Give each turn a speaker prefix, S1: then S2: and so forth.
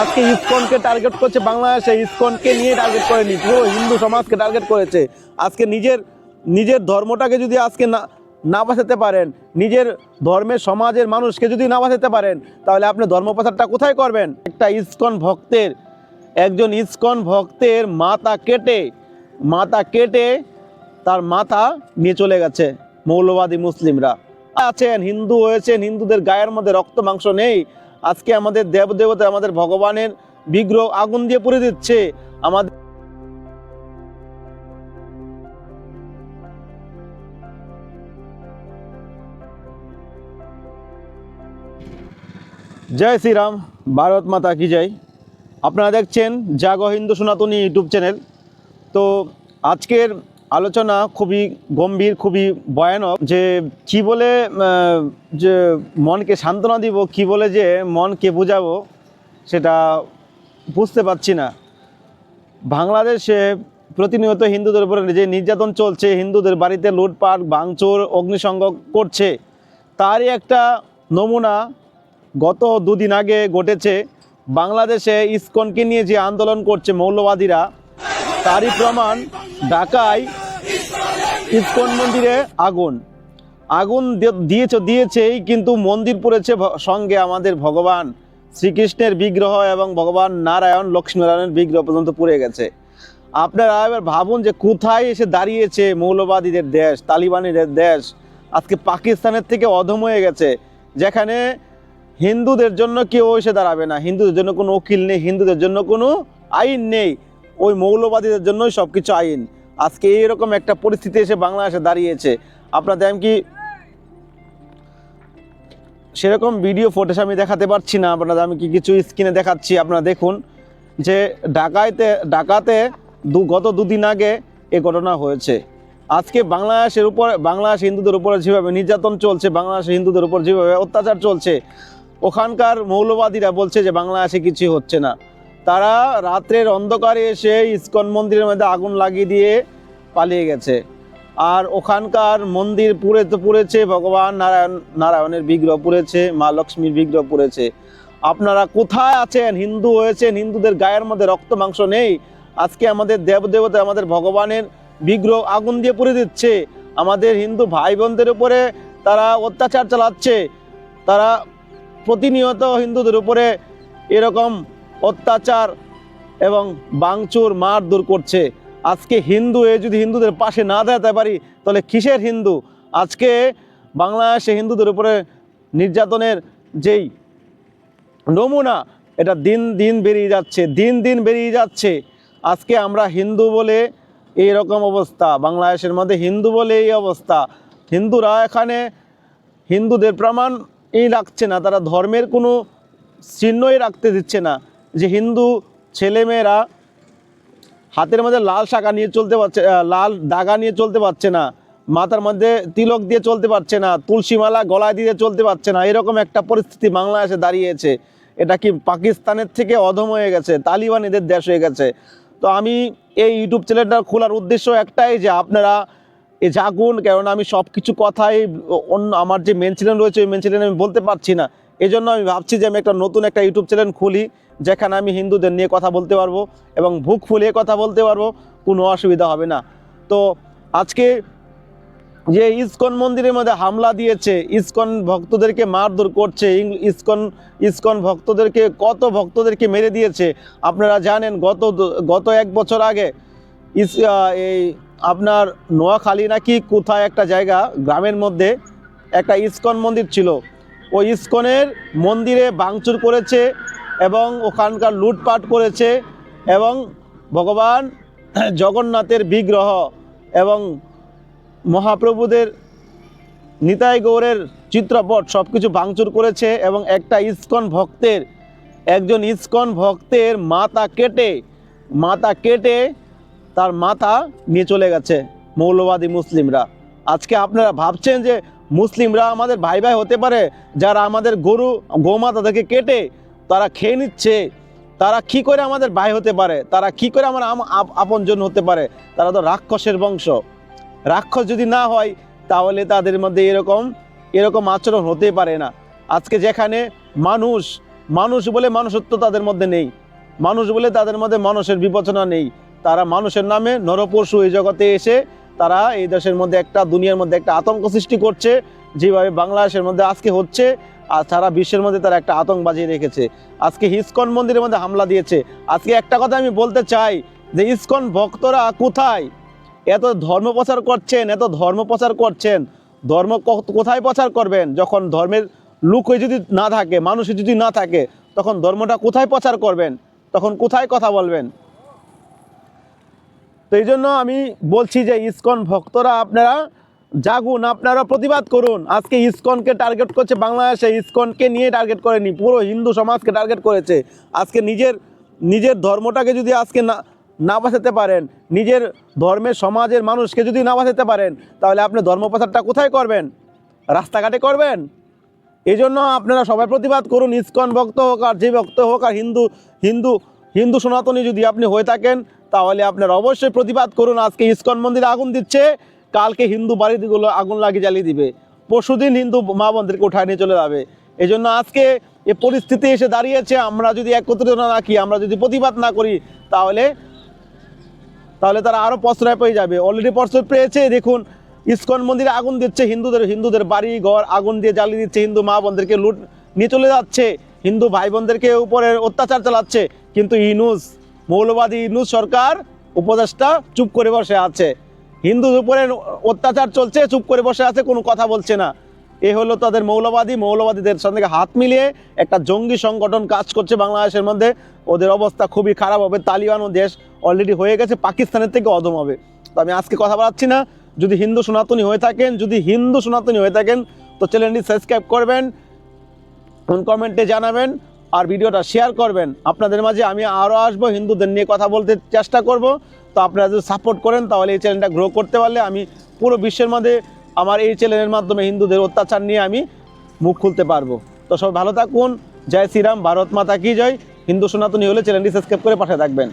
S1: আজকে ইসকনকে টার্গেট করছে বাংলাদেশে, ইসকনকে নিয়ে টার্গেট করেনি, পুরো হিন্দু সমাজকে টার্গেট করেছে। আজকে নিজের নিজের ধর্মটাকে যদি আজকে না বাঁচাতে পারেন, নিজের ধর্মের সমাজের মানুষকে যদি না বাঁচাতে পারেন, তাহলে আপনি ধর্ম প্রচারটা কোথায় করবেন? একটা ইসকন ভক্তের, একজন ইসকন ভক্তের মাথা কেটে মাথা কেটে তার মাথা নিয়ে চলে গেছে মৌলবাদী মুসলিমরা। আছেন, হিন্দু হয়েছেন, হিন্দুদের গায়ের মধ্যে রক্ত মাংস নেই। আজকে আমাদের দেবদেবতা, আমাদের ভগবানের বিগ্রহ আগুন দিয়ে পুড়ে দিচ্ছে। আমাদের জয় শ্রীরাম, ভারত মাতা কি জয়। আপনারা দেখছেন জাগ হিন্দু সনাতনী ইউটিউব চ্যানেল। তো আজকের আলোচনা খুবই গম্ভীর, খুবই ভয়ানক যে কি বলে যে মনকে সান্ত্বনা দিব, কি বলে যে মনকে বোঝাবো সেটা বুঝতে পারছি না। বাংলাদেশে প্রতিনিয়ত হিন্দুদের উপরে যে নির্যাতন চলছে, হিন্দুদের বাড়িতে লুটপাট, ভাঙচুর, অগ্নিসংযোগ করছে, তারই একটা নমুনা গত দুদিন আগে ঘটেছে। বাংলাদেশে ইসকনকে নিয়ে যে আন্দোলন করছে মৌলবাদীরা তারই প্রমাণ ঢাকায় ইসকন মন্দিরে আগুন। আগুন দিয়েছে, দিয়েছেই কিন্তু মন্দির পড়েছে সঙ্গে আমাদের ভগবান শ্রীকৃষ্ণের বিগ্রহ এবং ভগবান নারায়ণ, লক্ষ্মীনারায়ণের বিগ্রহ পর্যন্ত পুড়ে গেছে। আপনারা এবার ভাবুন যে কোথায় এসে দাঁড়িয়েছে মৌলবাদীদের দেশ, তালিবানিদের দেশ? আজকে পাকিস্তানের থেকে অধম হয়ে গেছে। যেখানে হিন্দুদের জন্য কেউ এসে দাঁড়াবে না। হিন্দুদের জন্য কোনো উকিল নেই, হিন্দুদের জন্য কোনো আইন নেই। ওই মৌলবাদীদের জন্যই সব কিছু আইন। আজকে এইরকম একটা পরিস্থিতি এসে বাংলাদেশে দাঁড়িয়েছে। আপনারা দেখেন কি সেরকম ভিডিও ফুটেজ আমি দেখাতে পারছি না, আপনাদের আমি কি কিছু স্ক্রিনে দেখাচ্ছি, আপনারা দেখুন। যে ঢাকাইতে, ঢাকাতে দু, গত দুদিন আগে এ ঘটনা হয়েছে। আজকে বাংলাদেশের উপরে, বাংলাদেশ হিন্দুদের উপরে যেভাবে নির্যাতন চলছে বাংলাদেশের হিন্দুদের উপর যেভাবে অত্যাচার চলছে, ওখানকার মৌলবাদীরা বলছে যে বাংলাদেশে কিছু হচ্ছে না। তারা রাত্রের অন্ধকারে এসে ইস্কন মন্দিরের মধ্যে আগুন লাগিয়ে দিয়ে পালিয়ে গেছে। আর ওখানকার মন্দির পুড়ে তো পুড়েছে, ভগবান নারায়ণ, নারায়ণের বিগ্রহ পুড়েছে, মা লক্ষ্মীর বিগ্রহ পুড়েছে। আপনারা কোথায় আছেন? হিন্দু হয়েছেন, হিন্দুদের গায়ের মধ্যে রক্ত মাংস নেই। আজকে আমাদের দেবদেবতা, আমাদের ভগবানের বিগ্রহ আগুন দিয়ে পুড়ে দিচ্ছে। আমাদের হিন্দু ভাই বোনদের উপরে তারা অত্যাচার চালাচ্ছে। তারা প্রতিনিয়ত হিন্দুদের উপরে এরকম অত্যাচার এবং বাংচুর মারধর করছে। আজকে হিন্দু, এ যদি হিন্দুদের পাশে না দাঁড়াতে পারি, তাহলে কিসের হিন্দু? আজকে বাংলাদেশে হিন্দুদের উপরে নির্যাতনের যেই নমুনা, এটা দিন দিন বেরিয়ে যাচ্ছে, দিন দিন বেরিয়ে যাচ্ছে। আজকে আমরা হিন্দু বলে এই রকম অবস্থা, বাংলাদেশের মধ্যে হিন্দু বলে এই অবস্থা। হিন্দুরা এখানে হিন্দুদের প্রমাণই রাখছে না, তারা ধর্মের কোনো চিহ্নই রাখতে দিচ্ছে না। যে হিন্দু ছেলেমেয়েরা হাতের মধ্যে লাল শাখা নিয়ে চলতে পারছে লাল দাগা নিয়ে চলতে পারছে না, মাথার মধ্যে তিলক দিয়ে চলতে পারছে না, তুলসী মালা গলায় দিয়ে চলতে পারছে না, এরকম একটা পরিস্থিতি বাংলাদেশে দাঁড়িয়েছে। এটা কি পাকিস্তানের থেকে অধম হয়ে গেছে তালিবান এদের দেশ হয়ে গেছে? তো আমি এই ইউটিউব চ্যানেলটা খোলার উদ্দেশ্য একটাই যে আপনারা এ জাগুন, কেননা আমি সব কিছু কথাই অন্য আমার যে মেন চ্যানেল রয়েছে, ওই মেন চ্যানেল আমি বলতে পারছি না। এই জন্য আমি ভাবছি যে আমি একটা নতুন একটা ইউটিউব চ্যানেল খুলি, যেখানে আমি হিন্দুদের নিয়ে কথা বলতে পারব এবং বুক ফুলিয়ে কথা বলতে পারব, কোনো অসুবিধা হবে না। তো আজকে যে ইসকন মন্দিরের মধ্যে হামলা দিয়েছে, ইসকন ভক্তদেরকে মারধর করছে ইসকন ইসকন ভক্তদেরকে, কত ভক্তদেরকে মেরে দিয়েছে, আপনারা জানেন গত গত এক বছর আগে ইস এই আপনার নোয়াখালী নাকি কোথায় একটা জায়গা, গ্রামের মধ্যে একটা ইসকন মন্দির ছিল। ওই ইস্কনের মন্দিরে ভাঙচুর করেছে এবং ওখানকার লুটপাট করেছে এবং ভগবান জগন্নাথের বিগ্রহ এবং মহাপ্রভুদের নিতাই গৌরের চিত্রপট সব কিছু ভাঙচুর করেছে এবং একটা ইস্কন ভক্তের, একজন ইস্কন ভক্তের মাথা কেটে মাথা কেটে তার মাথা নিয়ে চলে গেছে মৌলবাদী মুসলিমরা। আজকে আপনারা ভাবছেন যে মুসলিমরা আমাদের ভাই ভাই হতে পারে, যারা আমাদের গরু গোমাতাদেরকে কেটে তারা খেয়ে নিচ্ছে, তারা কি করে আমাদের ভাই হতে পারে, তারা কি করে আমার আম- আপ- আপনজন হতে পারে, তারা তো রাক্ষসের বংশ। রাক্ষস যদি না হয়, তাহলে তাদের মধ্যে এরকম এরকম আচরণ হতে পারে না। আজকে যেখানে মানুষ মানুষ বলে মানুষত্ব তাদের মধ্যে নেই, মানুষ বলে তাদের মধ্যে মানুষের বিবেচনা নেই, তারা মানুষের নামে নরপশু এই জগতে এসে তারা এই দেশের মধ্যে একটা, দুনিয়ার মধ্যে একটা আতঙ্ক সৃষ্টি করছে, যেভাবে বাংলাদেশের মধ্যে আজকে হচ্ছে, আর সারা বিশ্বের মধ্যে তারা একটা আতঙ্ক বাজিয়ে রেখেছে। আজকে ইস্কন মন্দিরের মধ্যে হামলা দিয়েছে। আজকে একটা কথা আমি বলতে চাই, যে ইস্কন ভক্তরা কোথায়? এত ধর্ম প্রচার করছেন, এত ধর্ম প্রচার করছেন। ধর্ম কোথায় প্রচার করবেন? যখন ধর্মের লোকই যদি না থাকে মানুষই যদি না থাকে, তখন ধর্মটা কোথায় প্রচার করবেন? তখন কোথায় কথা বলবেন? তো এই জন্য আমি বলছি যে ইসকন ভক্তরা আপনারা জাগুন, আপনারা প্রতিবাদ করুন। আজকে ইসকনকে টার্গেট করছে বাংলাদেশে, ইসকনকে নিয়ে টার্গেট করেনি, পুরো হিন্দু সমাজকে টার্গেট করেছে। আজকে নিজের নিজের ধর্মটাকে যদি আজকে না না বাঁচাতে পারেন, নিজের ধর্মের সমাজের মানুষকে যদি না বাঁচাতে পারেন, তাহলে আপনি ধর্ম প্রচারটা কোথায় করবেন? রাস্তাঘাটে করবেন? এই জন্য আপনারা সবাই প্রতিবাদ করুন, ইসকন ভক্ত হোক আর যে ভক্ত হোক আর হিন্দু হিন্দু হিন্দু সনাতনী যদি আপনি হয়ে থাকেন, তাহলে আপনার অবশ্যই প্রতিবাদ করুন। আজকে ইস্কন মন্দিরে আগুন দিচ্ছে, কালকে হিন্দু বাড়িগুলো আগুন লাগিয়ে জ্বালিয়ে দিবে। পরশুদিন হিন্দু মা মন্দিরকে উঠায় নিয়ে চলে যাবে। এই জন্য আজকে এ পরিস্থিতি এসে দাঁড়িয়েছে, আমরা যদি একত্রিত না রাখি আমরা যদি প্রতিবাদ না করি, তাহলে তাহলে তারা আরও প্রশ্রয় পেয়ে যাবে। অলরেডি প্রশ্রয় পেয়েছে, দেখুন, ইসকন মন্দিরে আগুন দিচ্ছে, হিন্দুদের হিন্দুদের বাড়ি ঘর আগুন দিয়ে জ্বালিয়ে দিচ্ছে, হিন্দু মা বোনদেরকে লুট, নিয়ে চলে যাচ্ছে। হিন্দু ভাই বোনদেরকে উপরে অত্যাচার চালাচ্ছে। কিন্তু ইনুস মৌলবাদী ইনুস সরকার উপদেষ্টা চুপ করে বসে আছে। হিন্দুর উপরে অত্যাচার চলছে, চুপ করে বসে আছে, কোনো কথা বলছে না। এ হলো তাদের মৌলবাদী, মৌলবাদীদের সঙ্গে হাত মিলিয়ে একটা জঙ্গি সংগঠন কাজ করছে বাংলাদেশের মধ্যে। ওদের অবস্থা খুবই খারাপ হবে তালিবান দেশ অলরেডি হয়ে গেছে, পাকিস্তানের থেকে অদম হবে। তো আমি আজকে কথা বলাচ্ছি না। যদি হিন্দু সনাতনী হয়ে থাকেন, যদি হিন্দু সনাতনী হয়ে থাকেন, তো চ্যানেলটি সাবস্ক্রাইব করবেন কমেন্টে জানাবেন। আর ভিডিওটা শেয়ার করবেন। আপনাদের মাঝে আমি আরও আসব, হিন্দুদের নিয়ে কথা বলতে চেষ্টা করব। তো আপনারা যদি সাপোর্ট করেন, তাহলে এই চ্যানেলটা গ্রো করতে পারলে আমি পুরো বিশ্বের মধ্যে আমার এই চ্যানেলের মাধ্যমে হিন্দুদের অত্যাচার নিয়ে আমি মুখ খুলতে পারব। তো সবাই ভালো থাকুন। জয় শ্রীরাম, ভারত মাতা কি জয়। হিন্দু সনাতনী হলে চ্যানেলটি সাবস্ক্রাইব করে পাঠিয়ে থাকবেন।